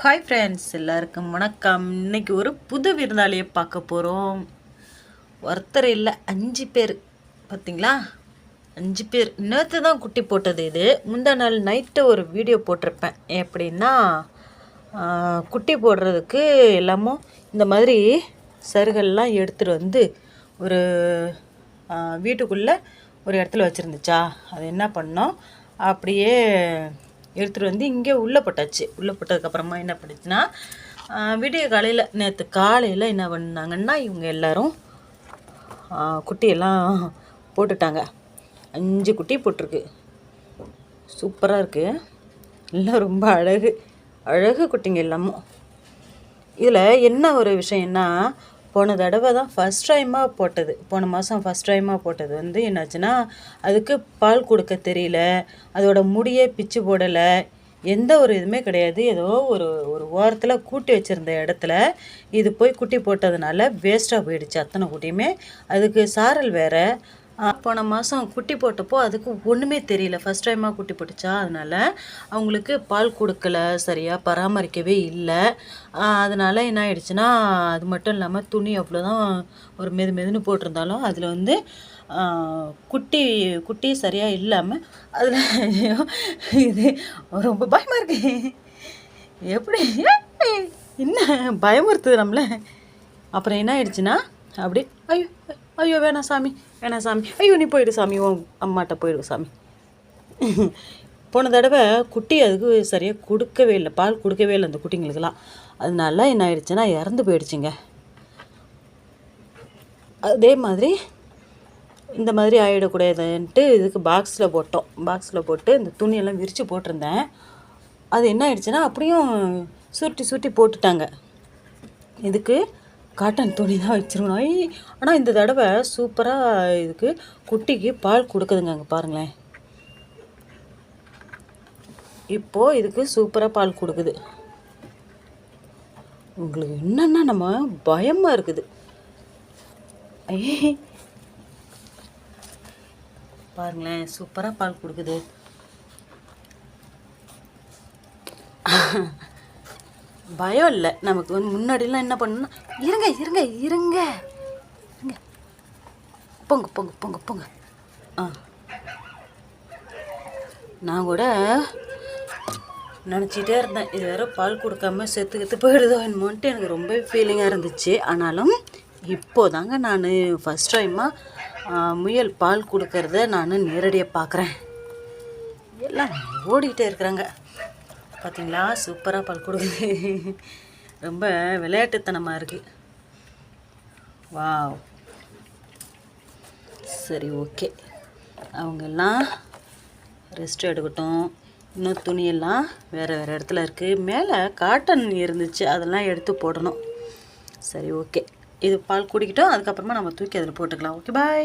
Hi friends எல்லாருக்கும் வணக்கம். இன்றைக்கி ஒரு புது விருந்தாளியை பார்க்க போகிறோம் ஒருத்தர் இல்லை அஞ்சு பேர். பார்த்தீங்களா அஞ்சு பேர். நேற்று தான் குட்டி போட்டது இது. முந்தா நாள் நைட்டு ஒரு வீடியோ போட்டிருப்பேன். எப்படின்னா குட்டி போடுறதுக்கு எல்லாமும் இந்த மாதிரி சருகெல்லாம் எடுத்துகிட்டு வந்து ஒரு வீட்டுக்குள்ளே ஒரு இடத்துல வச்சுருந்துச்சா? அது என்ன பண்ணோம்? அப்படியே எடுத்துகிட்டு வந்து இங்கே உள்ளே போட்டாச்சு. உள்ளே போட்டதுக்கப்புறமா என்ன பண்ணுச்சுன்னா விடிய காலையில் நேற்று காலையில் என்ன பண்ணாங்கன்னா இவங்க எல்லாரும் குட்டியெல்லாம் போட்டுட்டாங்க. அஞ்சு குட்டி போட்டிருக்கு. சூப்பராக இருக்குது எல்லாம் ரொம்ப அழகு. அழகு குட்டிங்க எல்லாமும். இதில் என்ன ஒரு விஷயம்னா போன தடவை தான் ஃபஸ்ட் டைமாக போட்டது. போன மாதம் ஃபஸ்ட் டைமாக போட்டது வந்து என்னாச்சுன்னா அதுக்கு பால் கொடுக்க தெரியல அதோட முடியே பிச்சு போடலை எந்த ஒரு இதுவுமே கிடையாது. ஏதோ ஒரு ஒரு ஓரத்தில் கூட்டி வச்சுருந்த இடத்துல இது போய் குட்டி போட்டதுனால வேஸ்ட்டாக போயிடுச்சு அத்தனை குட்டியுமே. அதுக்கு சாரல் வேறு போன மாதம் குட்டி போட்டப்போ அதுக்கு ஒன்றுமே தெரியல. ஃபஸ்ட் டைமாக குட்டி போட்டுச்சா? அதனால் அவங்களுக்கு பால் கொடுக்கல சரியாக பராமரிக்கவே இல்லை. அதனால் என்ன ஆயிடுச்சுன்னா அது மட்டும் இல்லாமல் துணி அவ்வளோதான் ஒரு மெது மெதுன்னு போட்டிருந்தாலும் அதில் வந்து குட்டி குட்டி சரியாக இல்லாமல் அதில் இது ரொம்ப பயமாக இருக்கு. எப்படி? என்ன? பயமுறுத்துது நம்மள. அப்புறம் என்ன ஆயிடுச்சுன்னா அப்படி ஐயோ ஐயோ வேணாம் சாமி வேணாம் சாமி. ஐயோ நீ போயிடு சாமி உன் அம்மாட்ட போயிடு சாமி. போன தடவை குட்டி அதுக்கு சரியாக கொடுக்கவே இல்லை பால் கொடுக்கவே இல்லை அந்த குட்டிங்களுக்கெல்லாம். அதனால என்ன ஆயிடுச்சுன்னா இறந்து போயிடுச்சுங்க. அதே மாதிரி இந்த மாதிரி ஆகிடக்கூடாதுன்ட்டு இதுக்கு பாக்ஸில் போட்டோம். பாக்ஸில் போட்டு இந்த துணியெல்லாம் விரித்து போட்டிருந்தேன். அது என்ன ஆயிடுச்சுன்னா அப்படியும் சுருட்டி சுருட்டி போட்டுட்டாங்க. இதுக்கு காட்டன் துணி தான் வச்சுருக்கணும். ஐ ஆனால் இந்த தடவை சூப்பராக இதுக்கு குட்டிக்கு பால் கொடுக்குதுங்க அங்கே பாருங்களேன். இப்போது இதுக்கு சூப்பராக பால் கொடுக்குது. உங்களுக்கு என்னென்னா நம்ம பயமாக இருக்குது. பாருங்களேன் சூப்பராக பால் கொடுக்குது. பயம் இல்லை. நமக்கு வந்து முன்னாடிலாம் என்ன பண்ணணும்னா இருங்க இருங்க இருங்க இருங்க. போங்க போங்க போங்க போங்க. ஆ. நான் கூட நினச்சிட்டே இருந்தேன். இது வேற பால் கொடுக்காம செத்து கெத்து போயிடுதோ என்னமோன்ட்டு எனக்கு ரொம்ப ஃபீலிங்காக இருந்துச்சு. ஆனாலும் இப்போதாங்க நான் ஃபஸ்ட் டைமாக முயல் பால் கொடுக்கறத நான் நேரடியாக பார்க்குறேன் எல்லாம் ஓடிக்கிட்டே இருக்கிறாங்க. பார்த்தீங்களா சூப்பராக பால் கொடுக்குது. ரொம்ப விளையாட்டுத்தனமாக இருக்குது வாவ். சரி ஓகே. அவங்கெல்லாம் ரெஸ்ட் எடுக்கட்டும். இன்னும் துணியெல்லாம் வேறு வேறு இடத்துல இருக்குது மேலே காட்டன் இருந்துச்சு. அதெல்லாம் எடுத்து போடணும். சரி ஓகே. இது பால் குடிக்கட்டும். அதுக்கப்புறமா நம்ம தூக்கி அதில் போட்டுக்கலாம். Okay bye